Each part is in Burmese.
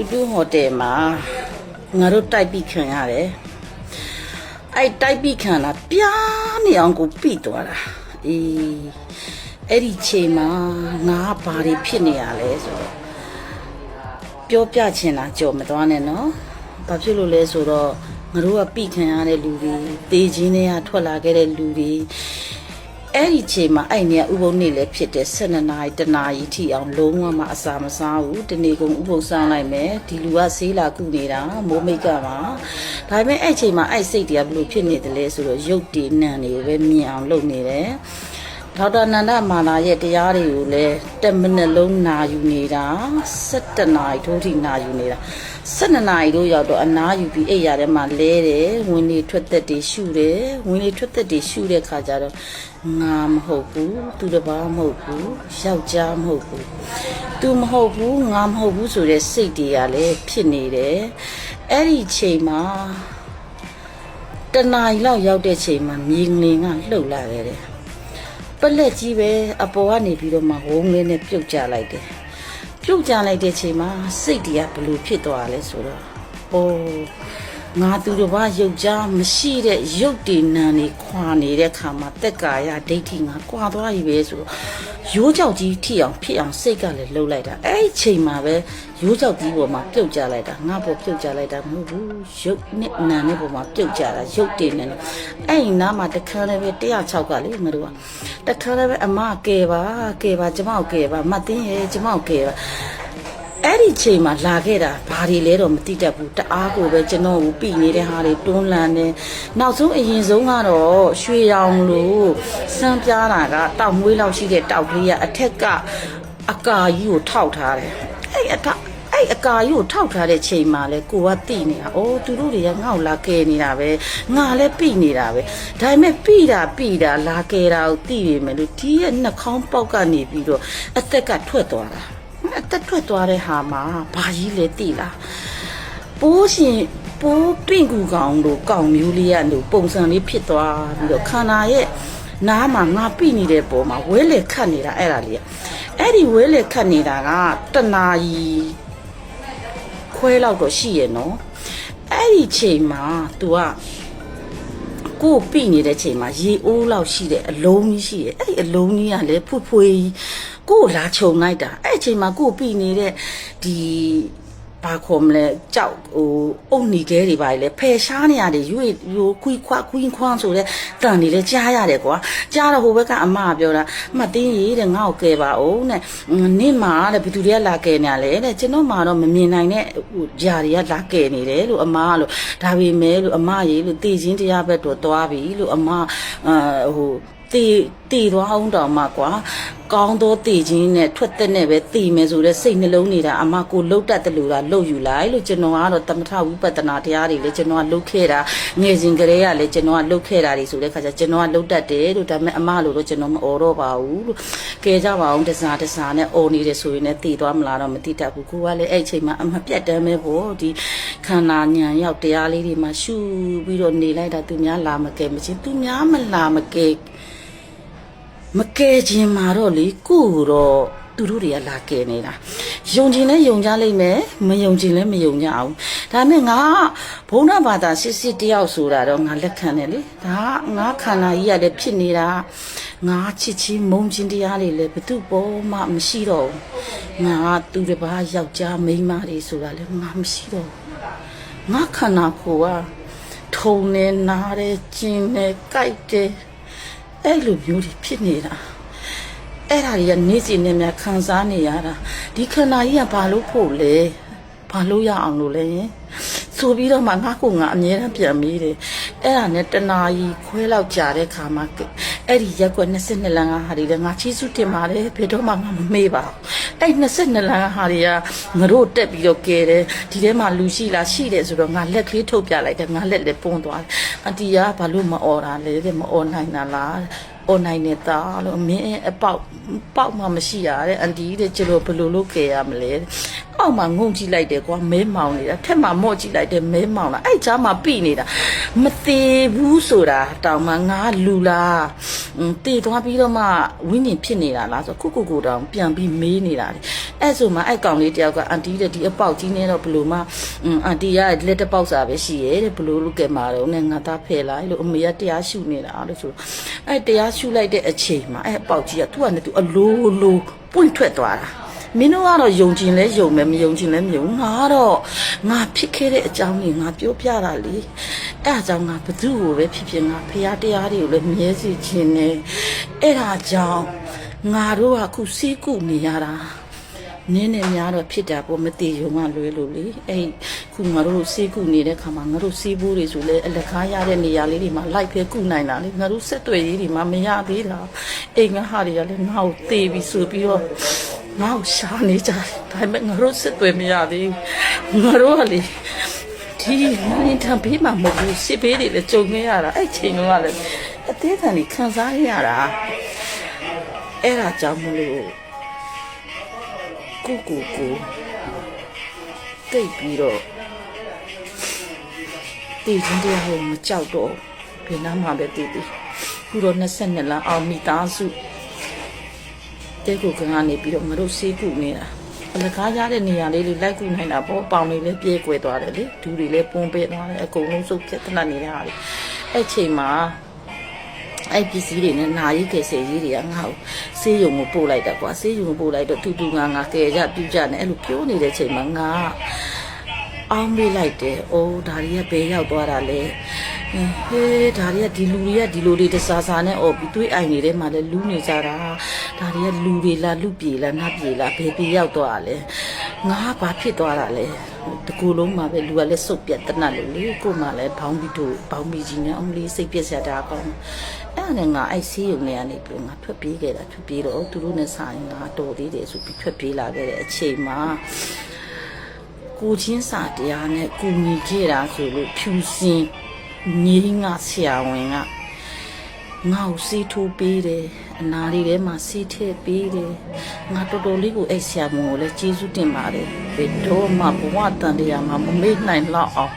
တူတူဟိုတယ်မှာငါတို့တိုက်ပြီးခံရတယ်အဲ့တိုက်ပြီးခံတာပြားနေအောင်ကိုပြီးသွားတာအေးအဲ့ဒီချိန်မှာငါဘာတွေဖြစ်နေရလဲဆိုတော့ပြောပြချင်တာကြော်မသွားနဲ့နော်ဘာဖြစ်လို့လဲဆိုတော့ငါတို့ကပြီးခံရတဲ့လူတွေတေးချင်းတွေကထွက်လာခဲ့တဲ့လူတွေ အဲ့ဒီချိန်မှာအဲ့နေကဥပုံနေလည်းဖြစ်တဲ့12နာရီတနာရီထိအောင်လုံးဝမအစာမစားဘူးတနေ့ကုန်ဥပုံစားလိုက်မယ်ဒီလူကဆေးလာကုနေတာမိုးမိတ်ကပါဒါပေမဲ့အဲ့ချိန်မှာအဲ့စိတ်တွေကဘလို့ဖြစ်နေတယ်လဲဆိုတော့ရုပ်တည်နံတွေကိုပဲမြင်အောင်လုပ်နေတယ်ဒေါက်တာနန္ဒမာလာရဲ့တရားတွေကိုလည်း10မိနစ်လုံးနာယူနေတာ17နာရီထိုးထိနာယူနေတာ 12နာရီတို့ရောက်တော့အနားယူပြီးအိပ်ရထဲမှာလဲတယ်ဝင်လေထွက်သက်တွေရှူတယ်ဝင်လေထွက်သက်တွေရှူတဲ့ခါကျတော့ငါမဟုတ်ဘူးသူတစ်ပါးမဟုတ်ဘူးယောက်ျားမဟုတ်ဘူးသူမဟုတ်ဘူးငါမဟုတ်ဘူးဆိုတဲ့စိတ်တွေကလည်းဖြစ်နေတယ်အဲ့ဒီချိန်မှာတနာရီလောက်ရောက်တဲ့ချိန်မှာမြေငလင်ကလှုပ်လာခဲ့တယ်ပလက်ကြီးပဲအပေါ်ကနေပြီးတော့မှဝုန်းလေးနဲ့ပြုတ်ကျလိုက်တယ် ပြုတ်ကျလိုက်တဲ့ချိန်မှာစိတ်တွေကဘလို့ဖြစ်သွားလဲဆိုတော့အိုးငါသူတစ်ပါးရုပ်ကြားမရှိတဲ့ရုပ်တည်နံတွေခွာနေတဲ့ခါမှာတက်ကာယဒိဋ္ဌိငါကွာသွားပြီပဲဆိုတော့ ရိုးကြောက်ကြီးထိအောင်ဖြစ်အောင်စိတ်ကလည်းလှုပ်လိုက်တာအဲ့ဒီချိန်မှာပဲရိုးကြောက်ကြီးပေါ်မှာပြုတ်ကျလိုက်တာငါပေါ်ပြုတ်ကျလိုက်တာမဟုတ်ဘူးရုပ်နဲ့နံနဲ့ပေါ်မှာပြုတ်ကျတာရုပ်တည်နံနဲ့အဲ့ဒီနားမှာတခါလည်းပဲ106ကလေငါတို့ကတခါလည်းပဲအမကဲပါကဲပါကျမကိုကဲပါမတ်တင်းရဲ့ကျမကိုကဲပါ အဲ့ဒီချိန်မှာလာခဲ့တာဘာတွေလဲတော့မသိတတ်ဘူးတအားကိုပဲကျွန်တော်ကိုပြီနေတဲ့ဟာတွေတွန်းလန်းနေနောက်ဆုံးအရင်ဆုံးကတော့ရွှေရောင်လို့စမ်းပြားတာကတောက်မွေးလောက်ရှိတဲ့တောက်ကလေးကအထက်ကအကာကြီးကိုထောက်ထားတယ်အဲ့အထက်အဲ့အကာကြီးကိုထောက်ထားတဲ့ချိန်မှာလဲကိုကတိနေတာ။အိုးသူတို့တွေကငေါ့လာကဲနေတာပဲ။ငါလည်းပြီနေတာပဲ။ဒါပေမဲ့ပြီတာပြီတာလာကဲတာကိုတိနေမယ်လို့ဒီရဲ့နှာခေါင်းပေါက်ကနေပြီးတော့အသက်ကထွက်သွားတာ။ အသက်ထွက်သွားတဲ့ဟာမှာဘာကြီးလဲတိလားပိုးရှင်ပိုးပင့်ကူကောင်လို့ကောင်မျိုးလေးရလို့ပုံစံလေးဖြစ်သွားပြီးတော့ခန္ဓာရဲ့နားမှာငါပြိနေတဲ့ပုံမှာဝဲလေခတ်နေတာအဲ့ဒါလေးကအဲ့ဒီဝဲလေခတ်နေတာကတနာကြီးခွဲလောက်တော့ရှိရဲ့နော်အဲ့ဒီချိန်မှာ तू က ကိုယ်ပြိနေတဲ့ချိန်မှာရေအိုးလောက်ရှိတဲ့အလုံးကြီးရှိတယ်အဲ့ဒီအလုံးကြီးကလည်းဖွဖွကြီးကိုယ်လာခြုံလိုက်တာအဲ့ဒီချိန်မှာကိုယ်ပြိနေတဲ့ဒီ ဘာခေါ်မလဲကြောက်ဟိုအုတ်နီခဲတွေပါလေဖယ်ရှားနေရတယ်ရွေရိုခွီခွာခွင်းခွန်းဆိုတဲ့တန်တွေလည်းကြားရတယ်ကွာကြားတော့ဟိုဘက်ကအမကပြောတာမှတ်တင်းရေးတဲ့ငါ့ကိုကယ်ပါအောင်တဲ့နင့်မှာတဲ့ဘယ်သူတွေကလာကယ်နေရလဲတဲ့ကျွန်တော်မှတော့မမြင်နိုင်တဲ့ဟိုဂျာတွေကလာကယ်နေတယ်လို့အမကလို့ဒါပေမဲ့လို့အမရေးလို့တည်ချင်းတရားဘက်တော့သွားပြီလို့အမအာဟိုတည်တည်သွားအောင်တောင်မှကွာ ကောင်းသောတည်ခြင်းနဲ့ထွက်သက်နဲ့ပဲတည်မယ်ဆိုတဲ့စိတ်နှလုံးနေတာအမကိုလှုပ်တတ်တယ်လို့လားလှုပ်ယူလိုက်လို့ကျွန်တော်ကတော့တမထဝိပဿနာတရားတွေလည်းကျွန်တော်ကလှုပ်ခဲ့တာငယ်စဉ်ကလေးကလည်းကျွန်တော်ကလှုပ်ခဲ့တာတွေဆိုတဲ့ခါကျကျွန်တော်ကလှုပ်တတ်တယ်လို့ဒါပေမဲ့အမလို့တော့ကျွန်တော်မအော်တော့ပါဘူးလို့ကဲကြပါအောင်တစားတစားနဲ့အော်နေတယ်ဆိုရင်လည်းတည်သွားမလားတော့မသိတတ်ဘူးကိုကလည်းအဲ့အချိန်မှာအမပြတ်တမ်းပဲပေါ့ဒီခန္ဓာညံရောက်တရားလေးတွေမှာရှုပြီးတော့နေလိုက်တာသူများလာမကဲမချင်းသူများမလာမကဲ မကဲခြင်းမှာတော့လေကိုယ့်ကိုတော့သူတို့တွေကလာကဲနေတာယုံခြင်းလည်းယုံကြလိမ့်မယ်မယုံခြင်းလည်းမယုံကြအောင်ဒါနဲ့ငါဘုန်းတော်ဘာသာစစ်စစ်တယောက်ဆိုတာတော့ငါလက်ခံတယ်လေဒါကငါခန္ဓာကြီးရတယ်ဖြစ်နေတာငါချစ်ချင်းမုန်းခြင်းတရားတွေလည်းဘသူပေါ်မှမရှိတော့ဘူးငါသူတစ်ပါးယောက်ျားမိန်းမတွေဆိုတာလည်းငါမရှိတော့ဘူးငါခန္ဓာကိုယ်ကထုံနေနားတယ်ကျင်နေကြိုက်တယ် အဲ့လိုမျိုးတွေဖြစ်နေတာအဲ့ဒါတွေကနေ့စဉ်နဲ့များခံစားနေရတာဒီခန္ဓာကြီးကဘာလို့ဖို့လဲဘာလို့ရအောင်လို့လဲဆိုပြီးတော့မှငါကငါအမြဲတမ်းပြန်မေးတယ်အဲ့ဒါနဲ့တနာကြီးခွဲလောက်ကြာတဲ့ခါမှာအဲ့ဒီရက်ကွက်22လမ်းကဟာတွေလည်းငါချီးစုတင်ပါတယ်ဘယ်တော့မှငါမမေ့ပါဘူး အဲ့22လမ်းကဟာတွေကငါတို့တက်ပြီးတော့ကဲတယ်ဒီထဲမှာလူရှိလားရှိတယ်ဆိုတော့ငါလက်ကလေးထုတ်ပြလိုက်တယ်ငါလက်လည်းပွန်းသွားတယ်အန်တီကဘာလို့မអော်တာလဲတဲ့မអော်နိုင်တာလားအွန်လိုင်းနဲ့သားလို့မင်းအပေါက်ပေါက်မှမရှိရတဲ့အန်တီတဲ့ကျလို့ဘယ်လိုလုပ်ခဲ့ရမလဲအောက်မှာငုံကြည့်လိုက်တယ်ကွာမဲမောင်နေတာထက်မှာမော့ကြည့်လိုက်တယ်မဲမောင်လာအဲ့ချာမှာပြိနေတာမသေးဘူးဆိုတာတောင်မှငါလူလား တည်သွားပြီးတော့မှဝိညာဉ်ဖြစ်နေတာလားဆိုခုခုကိုတောင်ပြန်ပြီးမေးနေတာလေအဲ့ဆိုမှအဲ့ကောင်လေးတယောက်ကအန်တီတဲ့ဒီအပေါက်ကြီးနေတော့ဘလို့မှအင်းအန်တီကလက်တစ်ပေါက်စာပဲရှိရဲ့တဲ့ဘလို့လုကဲမှာတော့နဲ့ငါသားဖယ်လိုက်လို့အမေကတရားရှုနေတာလို့ဆိုအဲ့တရားရှုလိုက်တဲ့အချိန်မှာအဲ့အပေါက်ကြီးကသူ့ကနေသူအလိုလိုပွင့်ထွက်သွားတာ မင်းတို့ကတော့ယုံကြည်လဲယုံမယ်မယုံကြည်လဲမယုံငါတော့ငါဖြစ်ခဲ့တဲ့အကြောင်းကြီးငါပြောပြတာလေအဲ့အကြောင်းငါဘသူ့ကိုပဲဖြစ်ဖြစ်ငါဖရာတရားတွေကိုလည်းမြဲစီခြင်းနဲ့အဲ့ဒါကြောင့်ငါတို့ကအခုစီးကုနေရတာနင်းနေများတော့ဖြစ်တာပေါ့မတည်ယုံကလွဲလို့လေအဲ့ခုငါတို့စီးကုနေတဲ့ခါမှာငါတို့စီးဖို့တွေဆိုလဲအလကားရတဲ့နေရာလေးတွေမှာလိုက်ဖဲကုနိုင်တာလေငါတို့ဆက်တွေ့ရေးတွေမှာမရသေးတာအိမ်ငါဟာတွေကလည်းငါ့ကိုတေးပြီးဆိုပြီးတော့ ငါ့ကိုရှာနေကြတယ်ဒါပေမဲ့ငါတို့စစ်သွေးမရသေးဘူးငါတို့ကလေဒီနိုင်ထံပေးမှာမဟုတ်ဘူးစစ်ပေးတွေလည်းကြုံခဲ့ရတာအဲ့ချိန်တုန်းကလည်းအသေးခံနေခံစားရတာအဲ့ဒါကြောင့်မလို့ကိုကိုကိုတိတ်ပြီးတော့တည်ချင်းတရားကိုမကြောက်တော့ဘယ်နာမှပဲတည်တည်ခုတော့22လအောင်မိသားစု တဲကိုကကနေပြီးတော့ငါတို့ဆေးကုနေတာအလကားရတဲ့နေရာလေးတွေလိုက်ကုနိုင်တာပေါ့ပေါင်တွေလည်းပြဲကွယ်သွားတယ်လေဒူတွေလည်းပုံပေးသွားတယ်အကုန်လုံးစုပ်ပြတ်တနတ်နေတဲ့ဟာလေအဲ့ချိန်မှာအဲ့ပစ္စည်းတွေနဲ့နာရီကယ်ဆယ်ကြီးတွေကငါ့ကိုဆေးရုံကိုပို့လိုက်တာကွာဆေးရုံကိုပို့လိုက်တော့တူတူငါငါကယ်ကြပြူကြနဲ့အဲ့လိုပြောနေတဲ့ချိန်မှာငါအောင်းမေးလိုက်တယ်။အိုးဒါတွေကဘယ်ရောက်သွားတာလဲ။ ဟေးဒါတွေကဒီလူတွေကဒီလိုတွေတစားစားနဲ့အော်ပြီးတွေးအိုင်နေတဲ့မှာလဲလူးနေကြတာ။ဒါတွေကလူတွေလားလူပြေလားနတ်ပြေလားဘယ်ပြေရောက်သွားတာလဲ။ငါဘာဖြစ်သွားတာလဲ။တကူလုံးမှာပဲလူကလည်းစုပ်ပြတ်တနတ်လို့လေကို့မှာလည်းဘောင်းပြီးတို့ဘောင်းပြီးကြီးနဲ့အမလေးစိတ်ပြက်စရာတာကောင်း။အဲ့ဒါနဲ့ငါအဲ့ဆေးရုံထဲကနေပြီးငါထွက်ပြေးခဲ့တာထွက်ပြေးတော့သူတို့နဲ့ဆိုင်ငါတော်သေးတယ်ဆိုပြီးထွက်ပြေးလာခဲ့တဲ့အချိန်မှာကိုချင်းစာတရားနဲ့ကူညီခဲ့တာဆိုလို့ဖြူစင် ငိမ့်ငါဆရာဝန်ကငါ့ကိုစီးထိုးပေးတယ်အနာလေးထဲမှာစီးထည့်ပေးတယ်ငါတော်တော်လေးကိုအဲ့ဆရာဝန်ကိုလည်းကျေးဇူးတင်ပါတယ်ဘယ်တော့မှဘဝတန်တရားမှာမမေ့နိုင်တော့အောင်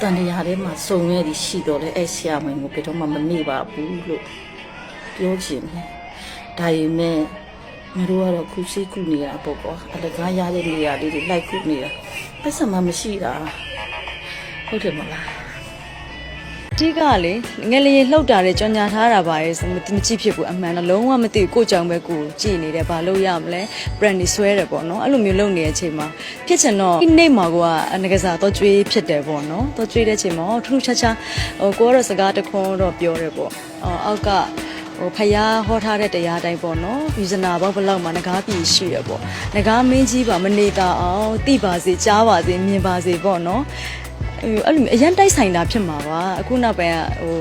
တန်တရားထဲမှာစုံရည်ရှိတော့လေအဲ့ဆရာဝန်ကိုဘယ်တော့မှမမေ့ပါဘူးလို့ပြောချင်တယ်ဒါပေမဲ့ငါတို့ကတော့ခုစီးခုနေတာပေါ့ကွာအလကားရတဲ့နေရာလေးတွေလိုက်ခုနေတာပတ်စံမမရှိတာဟုတ်တယ်မလားအ ဓိကလေငယ်လေးလှုပ်တာလေကြောင်ညာထားတာပါရဲ့ဆိုမမကြည့်ဖြစ်ဘူးအမှန်တော့လုံးဝမသိဘူးကိုကြောင်ပဲကိုကြည့်နေတယ်ဘာလို့ရမလဲ brand นี่ဆွဲတယ်ပေါ့နော်အဲ့လိုမျိုးလုပ်နေတဲ့အချိန်မှာဖြစ်ချင်တော့ဒီနေ့မှာကိုကအငကစားတော့ကျွေးဖြစ်တယ်ပေါ့နော်တော့ကျွေးတဲ့အချိန်မှာထူးထူးခြားခြားဟိုကိုကတော့စကားတခွန်းတော့ပြောတယ်ပေါ့အော်အောက်ကဟိုဖယားဟောထားတဲ့တရားတိုင်းပေါ့နော်ယူဇနာဘောက်ဘလောက်မှာငကားပြည်ရှိရပေါ့ငကားမင်းကြီးပါမနေတာအောင်တိပါစေကြားပါစေမြင်ပါစေပေါ့နော် အဲ့လိုမျိုးအရန်တိုက်ဆိုင်တာဖြစ်မှာပါအခုနောက်ပိုင်းကဟို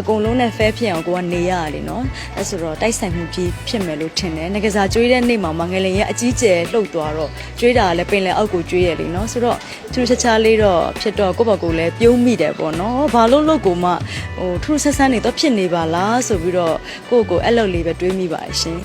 အကုန်လုံးနဲ့ဖဲဖြစ်အောင်ကိုကနေရရတယ်နော်အဲ့ဆိုတော့တိုက်ဆိုင်မှုကြီးဖြစ်မယ်လို့ထင်တယ်ငကစားကျွေးတဲ့နေ့မှာမငယ်လင်ရဲ့အကြီးကျယ်လှုပ်သွားတော့ကျွေးတာကလည်းပင်လယ်အောက်ကိုကျွေးရလေနော်ဆိုတော့ထူးထူးခြားခြားလေးတော့ဖြစ်တော့ကိုယ့်ဘက်ကိုလည်းပြုံးမိတယ်ပေါ့နော်ဘာလို့လို့ကိုမှဟိုထူးထူးဆန်းဆန်းနေတော့ဖြစ်နေပါလားဆိုပြီးတော့ကိုယ့်ကိုအဲ့လိုလေးပဲတွေးမိပါရှင်